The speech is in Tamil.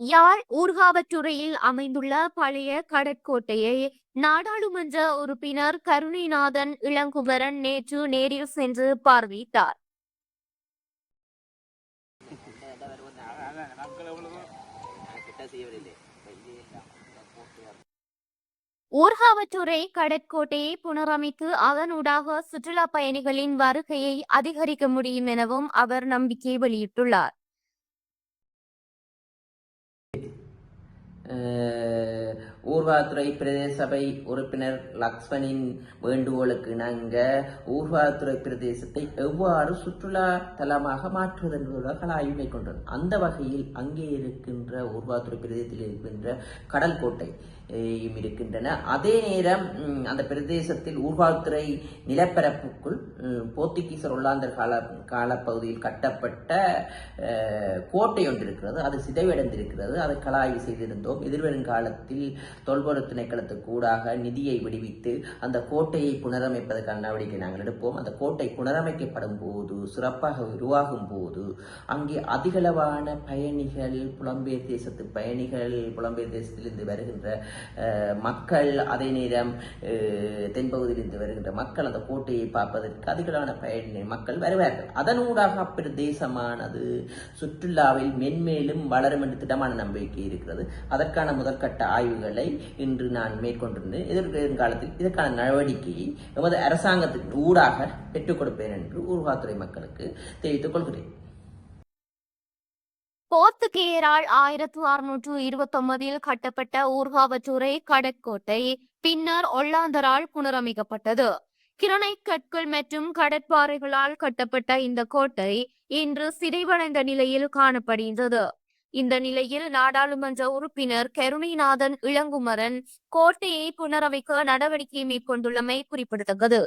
யாழ் ஊர்காவற்றுறையில் அமைந்துள்ள பழைய கடற்கோட்டையை நாடாளுமன்ற உறுப்பினர் கருணைநாதன் இளங்குமரன் நேற்று நேரில் சென்று பார்வையிட்டார். ஊர்காவற்றுறை கடற்கோட்டையை புனரமைத்து அதனூடாக சுற்றுலா பயணிகளின் வருகையை அதிகரிக்க முடியும் எனவும் அவர் நம்பிக்கை வெளியிட்டுள்ளார். ஊர்வாத்துறை பிரதேச சபை உறுப்பினர் லக்ஷ்மணின் வேண்டுகோளுக்கு இணங்க ஊர்வாத்துறை பிரதேசத்தை எவ்வாறு சுற்றுலா தலமாக மாற்றுவது என்பதாக ஆய்வு மேற்கொண்டனர் அந்த வகையில் அங்கே இருக்கின்ற ஊர்வாத்துறை பிரதேசத்தில் இருக்கின்ற கடல் கோட்டை. இருக்கின்றன. அதே நேரம் அந்த பிரதேசத்தில் ஊர்காத்துறை நிலப்பரப்புக்குள் போர்த்துகீசர் ஒல்லாந்தர் கால காலப்பகுதியில் கட்டப்பட்ட கோட்டை ஒன்று இருக்கிறது. அது சிதைவடைந்திருக்கிறது. அதை கலாய்வு செய்திருந்தோம். எதிர்வரும் காலத்தில் தொல்பொருள் திணைக்களத்துக்கு ஊடாக நிதியை விடுவித்து அந்த கோட்டையை புனரமைப்பதற்கான நடவடிக்கை நாங்கள் எடுப்போம். அந்த கோட்டை புனரமைக்கப்படும் போது சிறப்பாக உருவாகும் போது அங்கே அதிகளவான பயணிகள் புலம்பெயர் தேசத்து பயணிகள் புலம்பெயர் தேசத்திலிருந்து வருகின்ற மக்கள் அதே நேரம் தென்பகுதியிலிருந்து வருகின்ற மக்கள் அந்த கோட்டையை பார்ப்பதற்கு அதிகளான பயணி மக்கள் வருவார்கள். அதனூடாக அப்பிரதேசமானது சுற்றுலாவில் மென்மேலும் வளரும் என்று திடமான நம்பிக்கை இருக்கிறது. அதற்கான முதற்கட்ட ஆய்வுகளை இன்று நான் மேற்கொண்டிருந்தேன். எதிர்காலத்தில் இதற்கான நடவடிக்கையை எமது அரசாங்கத்தின் ஊடாக பெற்றுக் கொடுப்பேன் என்று ஊர்காத்துறை மக்களுக்கு தெரிவித்துக் கொள்கிறேன். போர்த்துகேயரால் ஆயிரத்து அறுநூற்று இருபத்தொன்பதில் கட்டப்பட்ட ஊர்காவற்றுறை கடற்கோட்டை பின்னர் ஒல்லாந்தரால் புனரமைக்கப்பட்டது. கிரணை கற்கள் மற்றும் கடற்பாறைகளால் கட்டப்பட்ட இந்த கோட்டை இன்று சிதைவடைந்த நிலையில் காணப்படுகின்றது. இந்த நிலையில் நாடாளுமன்ற உறுப்பினர் கருணைநாதன் இளங்குமரன் கோட்டையை புனரமைக்க நடவடிக்கை மேற்கொண்டுள்ளமை குறிப்பிடத்தக்கது.